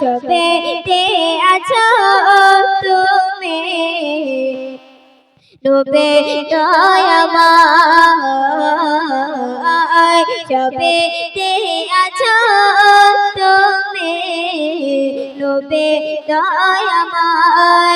সবেতে আছো তুমি। ডুবে দয়াময় সবেতে আছো তুমি। ডুবে দয়াময়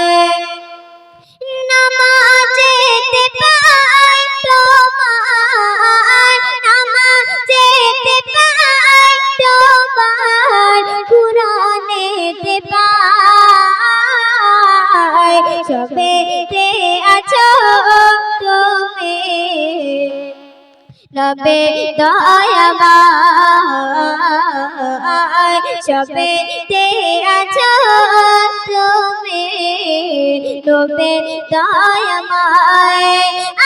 নবে দয়াময় সবেতে আছো তুমি তবে দয়াময়।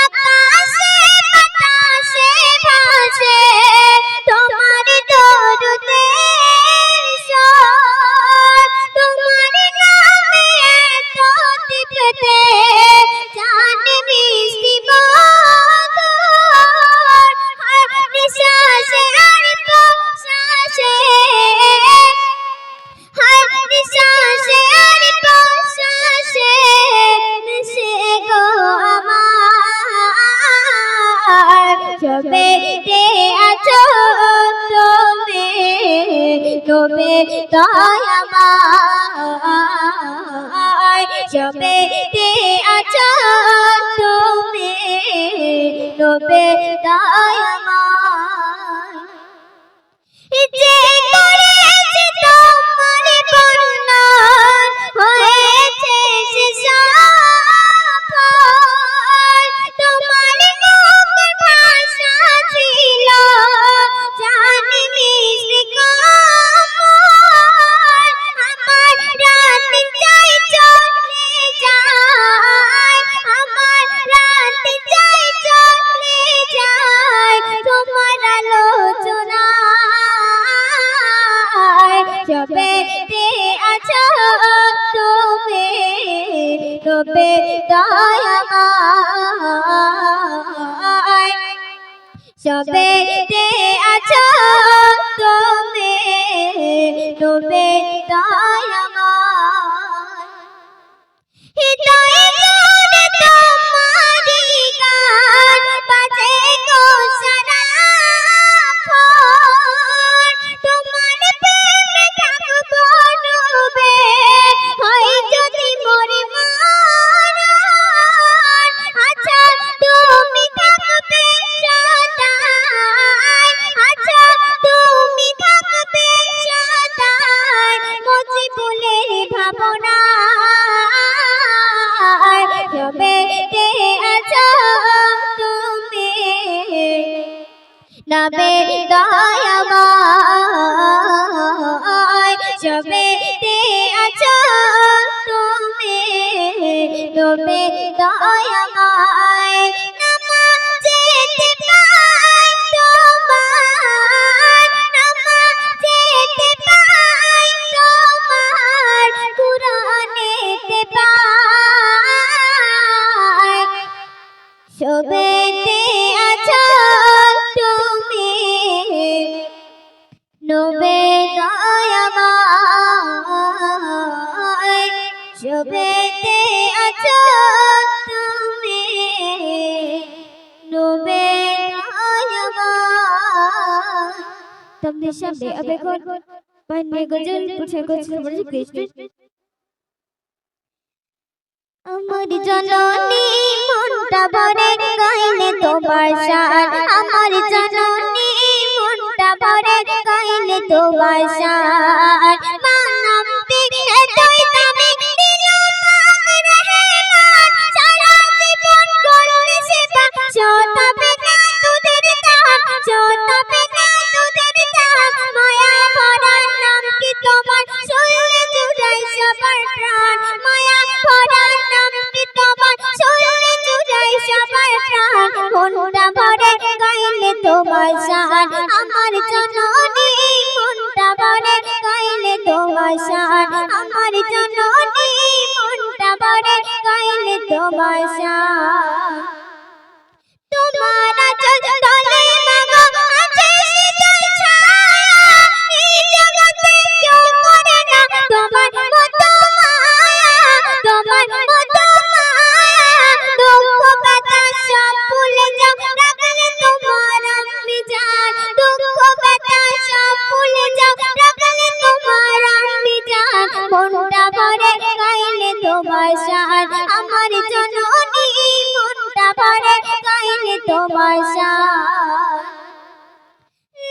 আকাশে বাতাসে ভাসে আমার সবেতে আছো তুমি তবে দয়াময়। সবেতে আছো তুমি তবে তাই যে তবে সবে আছো তুমি তবে দয়াময় সদাই। ফুলের ভাবনা তবে আছো তুমি। নবে দয়াময়। তবে আছো তুমি। নবে নবে দয়াময়, শোভেতে আছো তুমি। নবে দয়াময় তুমি সামনে আবে কোন পান্নে গজল পুছে গজল বলে কৃষ্ণ আমার জননী মনটা ভরে, গাইলে তোমার সার। আমার জননী মনটা ভরে তোমার মানব দিকে তুই দামি তোমার? শুনলে জুড়াই সবার প্রাণ, মায়া ভরার নাম কি তোমার? শুনলে জুড়াই সবার প্রাণ মনটা আমার জননী মনটা বড় গাইলে তোমার আমার আমার জননী মনটা ভরে গাইলে তোমার শান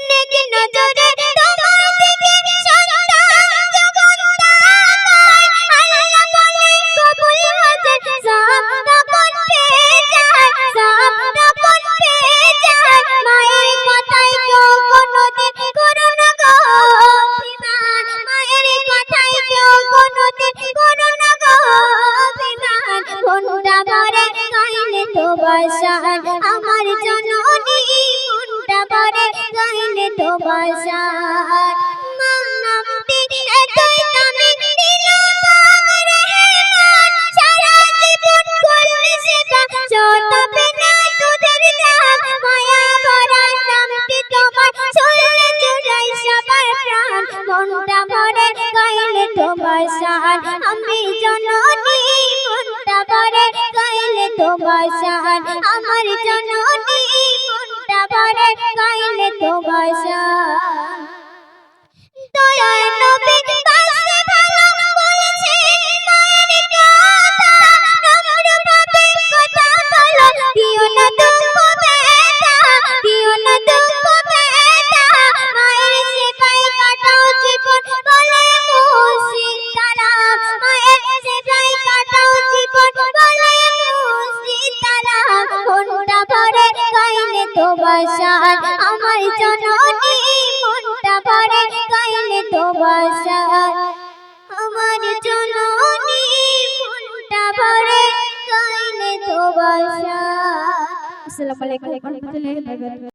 নেক নজরে তোমার দিকে শান্ত ভালোবাসার মানাম পিলে তুই দামি সারা জীবন করলি সেবা যত মনটা ভরে গাইলে তোমার সাহান। আমি জননী, মনটা ভরে গাইলে তোমার সাহান। আমার জননী করে কাইলে তোমার ভালোবাসার আমার জননী ফুলটা ভরে